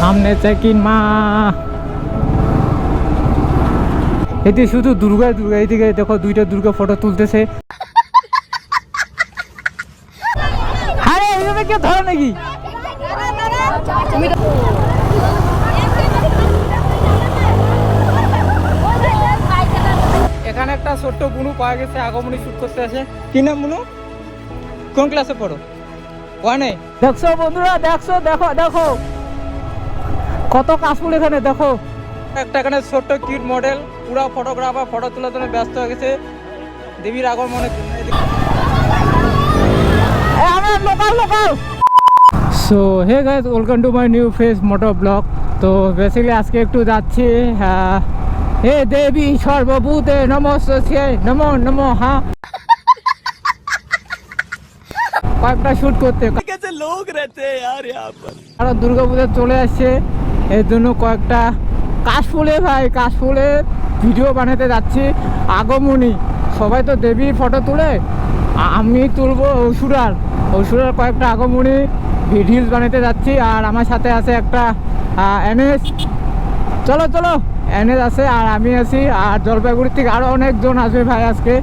সামনে চেকিন মা। এতে শুধু দুর্গা দুর্গা এদিকে দেখো দুইটা দুর্গা ফটো তুলতেছে। ধরে নাকি? এখানে একটা ছোট্ট বুনু পাওয়া গেছে, আগমনী শুট করতে আছে কি নাম বুনু? কোন ক্লাসে পড়ো? ওয়ানে দেখছ বন্ধুরা, দেখছ, দেখো দেখো। কত কাশফুল এখানে দেখো। একটা এখানে ছোট্ট কিউট মডেল পুরো ফটোগ্রাফার ফটো তোলার জন্য ব্যস্ত হয়ে গেছে। দেবীর আগর মনে so hey guys welcome to my new face motor blog তো বেসিক্যালি আজকে একটু যাচ্ছি হ্যাঁ। হে দেবী সর্বভূতে নমস্তে নমো নমো হা। কয়েকটা শুট করতে। লোক রেতে আর দুর্গাপূজা চলে আসছে। এর জন্য কয়েকটা কাশফুলে ভাই কাশফুলে ভিডিও বানাতে যাচ্ছি। আগমনী, সবাই তো দেবীর ফটো তুলে আমি তুলবো অসুরার অসুরার কয়েকটা আগমনী ভিডিওস বানাতে যাচ্ছি আর আমার সাথে আছে একটা এনএস। চলো চলো, এনএস আছে আর আমি আছি আর জলপাইগুড়ির থেকে আরও অনেকজন আসবে ভাই আজকে।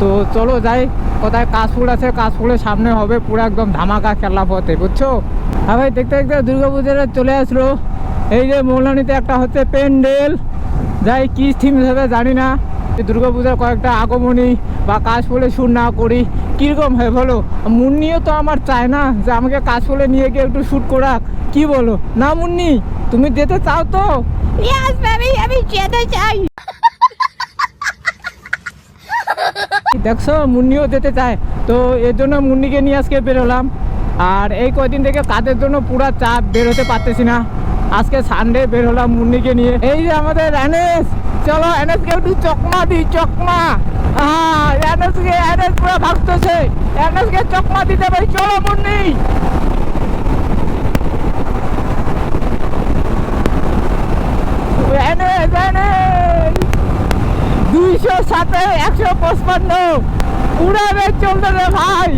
তো চলো যাই, কোথায় কাশফুল আছে, কাশফুলের সামনে হবে, পুরো একদম ধামাকা খেলা পথে, বুঝছ? হ্যাঁ ভাই, দেখতে দেখতে দুর্গা পুজোটা চলে আসলো। এই যে মৌলানিতে একটা হচ্ছে প্যান্ডেল যাই কি থিম হবে জানি না। দুর্গা পূজার কয়েকটা আগমনী বা কাশফুলে শুট না করি কীরকম হয় বলো? মুন্নিও তো আমার চায় না যে আমাকে কাশফুলে নিয়ে গিয়ে একটু শ্যুট করাক। কি বলো? না মুন্নি তুমি যেতে চাও তো? আমি যেতে চাই। দেখছ মুন্নিও যেতে চায়। তো এর জন্য মুন্নিকে নিয়ে আজকে বেরোলাম। আর এই কয়দিন থেকে কাজের জন্য পুরা চাপ বেরোতে পারতেছি না। আজকে সানডে বের হলাম মুন্নিকে নিয়ে। এই যে আমাদের এনএস চলো এনএসকে একটু চকমা দিই চকমা। হ্যাঁ এনএসকে এনএস পুরো ভাগতেছে। এনএসকে চকমা দিতে ভাই চলো মুন্নি। দুইশো সাথে একশো পঁচপান্ন। উড়াবে চলতে রে ভাই।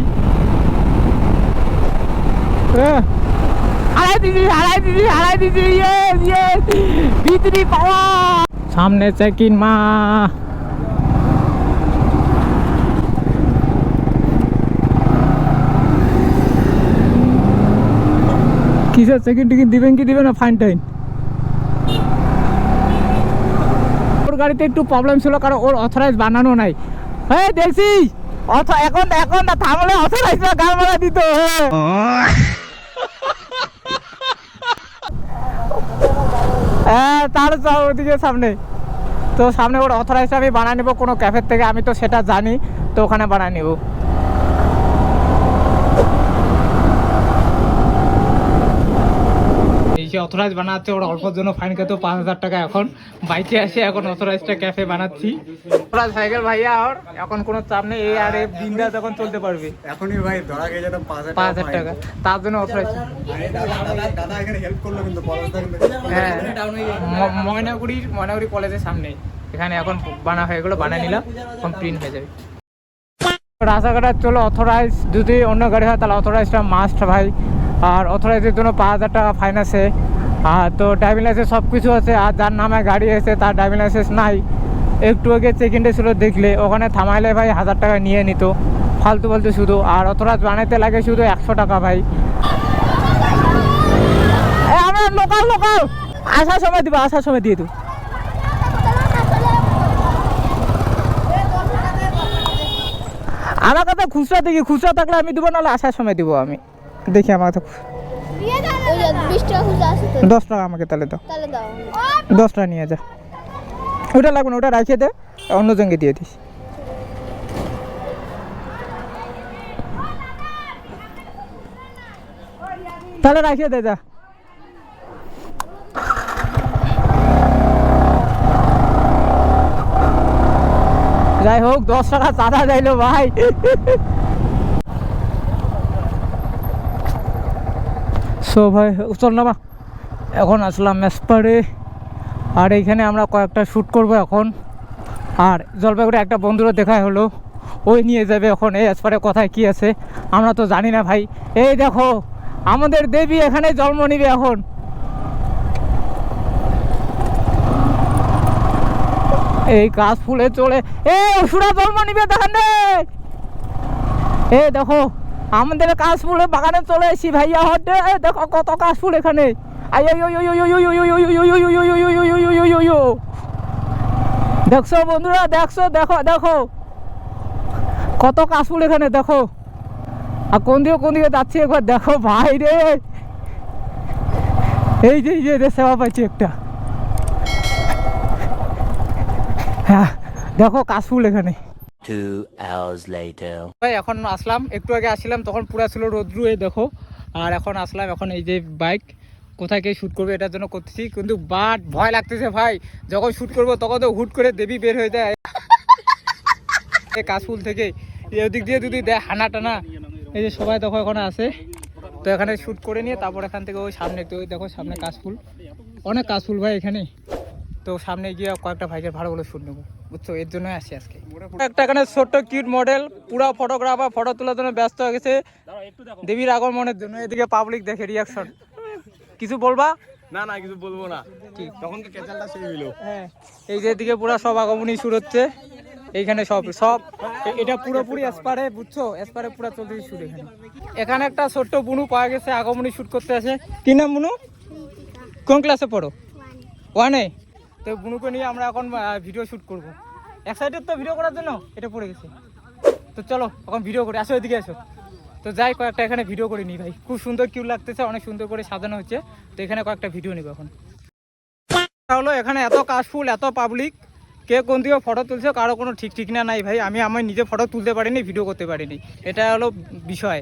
আহ, সামনে চেকিন মা। কিসের চেকিন টিকিট দিবেন কি দিবেন ফাইন টাইন গাড়িতে একটু প্রবলেম ছিল, কারণ ওর অথরাইজ বানানো নাই। হ্যাঁ দেখছি। এখন এখন থামলে অথরাইজ গাল মারা দিত। হ্যাঁ। তার ওদিকে সামনে তো সামনে ওর অথরাইজ আমি বানিয়ে নেব, কোনো ক্যাফের থেকে, আমি তো সেটা জানি, তো ওখানে বানিয়ে নেব এই যে অথরাইজ বানাচ্ছে ওর অল্পর জন্য ফাইন খেত পাঁচ হাজার টাকা এখন। বাইকে আসে এখন অথরাইজটা ক্যাফে বানাচ্ছি। অথরাইজ হয়ে গেল ভাইয়া আর এখন কোনো চাপ নেই এই আর বিন্দা তখন চলতে পারবে। এখনই ভাই ধরা গেছে তো পাঁচ হাজার টাকা তার জন্য অথরাইজ। দাদা দাদা দাদা এখানে হেল্প করল কিন্তু হ্যাঁ। ময়নাগুড়ির ময়নাগুড়ি কলেজের সামনে। এখানে এখন বানা হয়ে গেলো বানিয়ে নিলাম এখন প্রিন্ট হয়ে যাবে। রাস্তাঘাটা চলো অথরাইজ। যদি অন্য গাড়ি হয় তাহলে অথরাইজটা মাস্ট ভাই। আর অথরাইজের জন্য পাঁচ হাজার টাকা ফাইন আছে। তো ড্রাইভিং লাইসেন্স সব কিছু আছে। আর যার নামে গাড়ি আছে, তার ড্রাইভিং লাইসেন্স নাই। একটু আগে চেকিংটা ছিল, দেখলে। ওখানে থামাইলে ভাই হাজার টাকা নিয়ে নিত। ফালতু ফালতু শুধু। আর অথরাইজ বানাইতে লাগে শুধু একশো টাকা ভাই। লোকাল লোকাল আসার সময় দিব, আসার সময় দিয়ে দেবো। আমার কাছে খুচরা দেখি, খুচরা থাকলে আমি দেবো, নাহলে আসার সময় দিব আমি। দেখি আমার কাছে দশ টাকা আমাকে তাহলে দাও। দশ টাকা নিয়ে যা। ওটা লাগবে না ওটা রাখিয়ে দে অন্য জনকে দিয়ে দিস। তাহলে রাখিয়ে দে যা। যাই হোক দশ টাকা চাঁদা যাইলো ভাই। সো ভাই চললাম এখন আসলাম মেসপারে আর এইখানে আমরা কয়েকটা শ্যুট করব এখন। আর জলপাইগুড়ি একটা বন্ধুরও দেখা হলো। ওই নিয়ে যাবে এখন। এই এসপারে কোথায় কি আছে, আমরা তো জানি না ভাই। এই দেখো, আমাদের দেবী এখানে জন্ম নিবে এখন। এই কাজ ফুলে চলে। এ অসুরা জন্ম নিবে দেখেন এ দেখো আমাদের কাশফুলের বাগানে চলে এসেছি ভাইয়া হটে দেখো কত কাশফুল এখানে দেখছ বন্ধুরা দেখছ দেখো দেখো কত কাশফুল এখানে দেখো আর কোন দিকে কোন দিকে যাচ্ছি একবার দেখো ভাই রে এই যে এই যে সেবা পাইছি একটা হ্যাঁ দেখো কাশফুল এখানে ভাই, এখন আসলাম। একটু আগে আসলাম তখন পুরা ছিল রোদ্রু দেখো। আর এখন আসলাম এখন এই যে বাইক কোথায় গিয়ে শ্যুট করবে এটার জন্য করতেছি, কিন্তু বাট ভয় লাগতেছে ভাই। যখন শ্যুট করব, তখন তো হুট করে দেবী বের হয়ে যায়। কাশফুল থেকে। এই ওদিক দিয়ে যদি দেয় হানা টানা। এই যে সবাই দেখো এখন আসে তো এখানে শ্যুট করে নিয়ে তারপর এখান থেকে ওই সামনে ওই দেখো সামনে কাশফুল। অনেক কাশফুল ভাই এখানে। তো সামনে গিয়ে কয়েকটা ভাইকে ভাইকের ভালোগুলো শ্যুট নেব। বুঝছ এর জন্যই আসি আজকে। একটা এখানে ছোট্ট কিউট মডেল পুরো ফটোগ্রাফার ফটো তোলার জন্য ব্যস্ত হয়ে গেছে। দেবীর আগমনের জন্য এদিকে পাবলিক দেখে রিয়াকশন কিছু বলবা? না না কিছু বলব না। কি? তখন তো কেচালটা সেই হইল। হ্যাঁ এই যে এদিকে পুরো সব আগমনী শুরু হচ্ছে। এইখানে সব সব এটা পুরোপুরি এসপারে বুঝছ? এসপারে পুরো চলতেছে শুট এখানে। এখানে একটা ছোট্ট বুনু পাওয়া গেছে আগমনী শুট করতে আসে। কি নাম বুনু? কোন ক্লাসে পড়ো? ওয়ানে তো বুনুকে নিয়ে আমরা এখন ভিডিও শুট করব। এক্সাইটেড তো ভিডিও করার জন্য এটা পড়ে গেছে। তো চলো, এখন ভিডিও করি। আসো এদিকে আসো। তো যাই, কয়েকটা এখানে ভিডিও করে নিই ভাই। খুব সুন্দর কিউ লাগতেছে, অনেক সুন্দর করে সাজানো হচ্ছে। তো এখানে কয়েকটা ভিডিও নিব এখন। হলো, এখানে এত কাশফুল, এত পাবলিক কে কোন দিকে ফটো তুলছে, কারও কোনো ঠিক ঠিক না নাই ভাই। আমি আমার নিজে ফটো তুলতে পারিনি ভিডিও করতে পারিনি। এটা হলো বিষয়।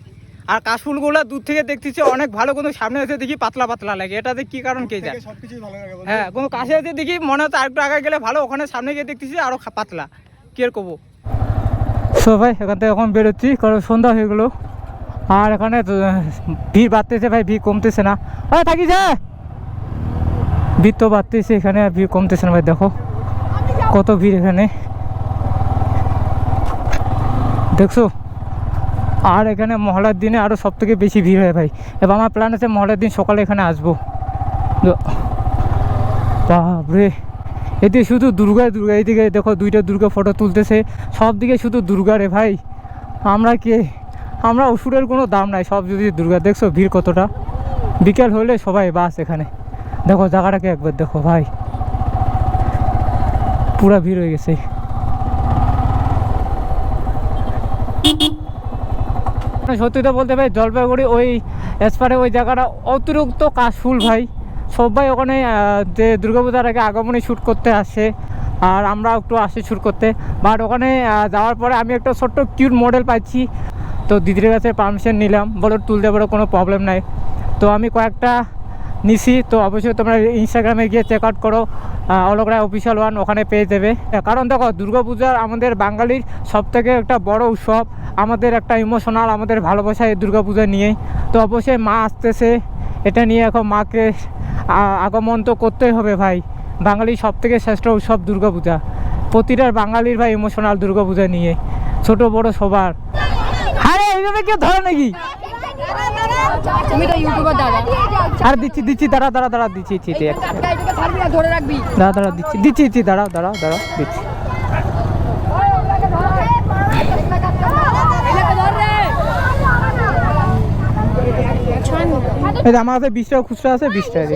আর কাশফুলগুলো দূর থেকে দেখতেছি অনেক ভালো কিন্তু সামনে এসে দেখি পাতলা পাতলা লাগে। এটাতে কি কারণ কে যায় সবকিছুই ভালো হ্যাঁ কোনো কাছে এসে দেখি মনে হচ্ছে আরেকটু আগে গেলে ভালো ওখানে সামনে গিয়ে দেখতেছি আরও পাতলা। কি আর করব? সো ভাই এখান থেকে এখন বেরোচ্ছি কারণ সন্ধ্যা হয়ে গেলো। আর এখানে ভিড় বাড়তেছে ভাই ভিড় কমতেছে না। আরে থাকি যা ভিড় তো বাড়তেছে এখানে আর ভিড় কমতেছে না ভাই দেখো। কত ভিড় এখানে। দেখছ? আর এখানে মহলার দিনে আরও সব থেকে বেশি ভিড় হয় ভাই। এবার আমার প্ল্যান আছে মহলার দিন সকালে এখানে আসব। বাপরে। এদিকে শুধু দুর্গা দুর্গা এইদিকে দেখো দুইটা দুর্গা ফটো তুলতেছে। সব দিকে শুধু দুর্গা রে ভাই। আমরা কে? আমরা ওষুধের কোনো দাম নাই, সব যদি দুর্গা। দেখছ ভিড় কতটা? বিকেল হলে সবাই বাস এখানে। দেখো জায়গাটাকে একবার দেখো ভাই। পুরা ভিড় হয়ে গেছে। না, সত্যিটা বলতে ভাই জলপাইগুড়ি ওই এসপারে ওই জায়গাটা অতিরিক্ত কাশফুল ভাই। সবাই ওখানে যে দুর্গাপূজার আগে আগমনে শ্যুট করতে আসে আর আমরা একটু আসি শ্যুট করতে। বাট ওখানে যাওয়ার পরে আমি একটা ছোট্ট কিউট মডেল পাচ্ছি তো দিদির কাছে পারমিশন নিলাম বলো তুলতে পারো কোনো প্রবলেম নাই। তো আমি কয়েকটা নিছি, তো অবশ্যই তোমরা ইনস্টাগ্রামে গিয়ে চেক আউট করো। অলকরা অফিসিয়াল ওয়ান ওখানে পেয়ে যাবে। কারণ দেখো দুর্গাপূজার আমাদের বাঙালির সব থেকে একটা বড় উৎসব। আমাদের একটা ইমোশনাল আমাদের ভালোবাসা এই দুর্গাপূজা নিয়ে। তো অবশ্যই মা আসতেছে, এটা নিয়ে এখন মাকে আগমন তো করতেই হবে ভাই। বাঙালির সব থেকে শ্রেষ্ঠ উৎসব দুর্গাপূজা। প্রতিটা বাঙালির ভাই ইমোশনাল দুর্গাপূজা নিয়ে। ছোট, বড় সবার। হ্যাঁ এইভাবে কেউ ধরে নাকি? তুমি তো ইউটিউবার দাদা। আর দিচ্ছি দিচ্ছি দাঁড়া দাঁড়া দাঁড়া দিচ্ছি ধরে রাখবি। দাঁড়া দাঁড়া দিচ্ছি দিচ্ছি দিচ্ছি দাঁড়াও দাঁড়াও দাঁড়াও দিচ্ছি। আমার কাছে বিশ টাকা খুচরা আছে বিশ টাকা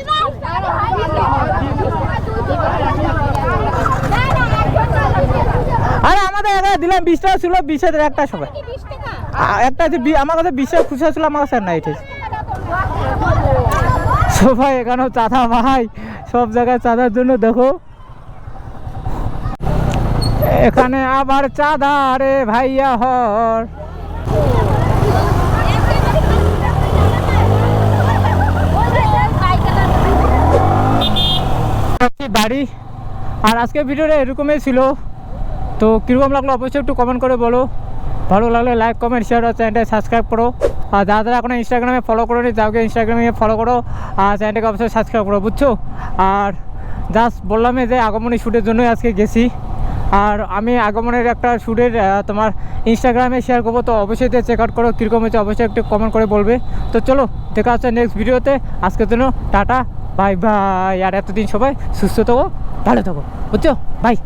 আরে আমাদের দিলাম বিশ টাকা ছিল বিশ হাজার একটা সবাই। একটা আছে আমার কাছে বিশ্বাস খুচরা ছিল আমার কাছে নাই, ঠিক। সবাই এখানেও চাঁদা ভাই সব জায়গায় চাঁদার জন্য দেখো। এখানে আবার চাঁদা রে ভাইয়া হর। বাড়ি, আর আজকে ভিডিওটা এরকমই ছিল। তো কীরকম লাগল অবশ্যই একটু কমেন্ট করে বলো। ভালো লাগলে লাইক কমেন্ট শেয়ার আর চ্যানেলটা সাবস্ক্রাইব করো। আর যারা যারা এখন ইনস্টাগ্রামে ফলো করো নি যাওকে ইনস্টাগ্রামে ফলো করো। আর চ্যানেলটাকে অবশ্যই সাবস্ক্রাইব করো, বুঝছ? আর জাস্ট বললামই যে আগমনী শ্যুটের জন্যই আজকে গেছি। আর আমি আগমনের একটা শ্যুটের তোমার ইনস্টাগ্রামে শেয়ার করব, তো অবশ্যই চেক আউট করো, কীরকম হচ্ছে অবশ্যই একটু কমেন্ট করে বলবে। তো চলো, দেখা হচ্ছে নেক্সট ভিডিওতে আজকের জন্য টাটা বাই বাই আর এতদিন সবাই সুস্থ থাকো, ভালো থাকো, বুঝছ? বাই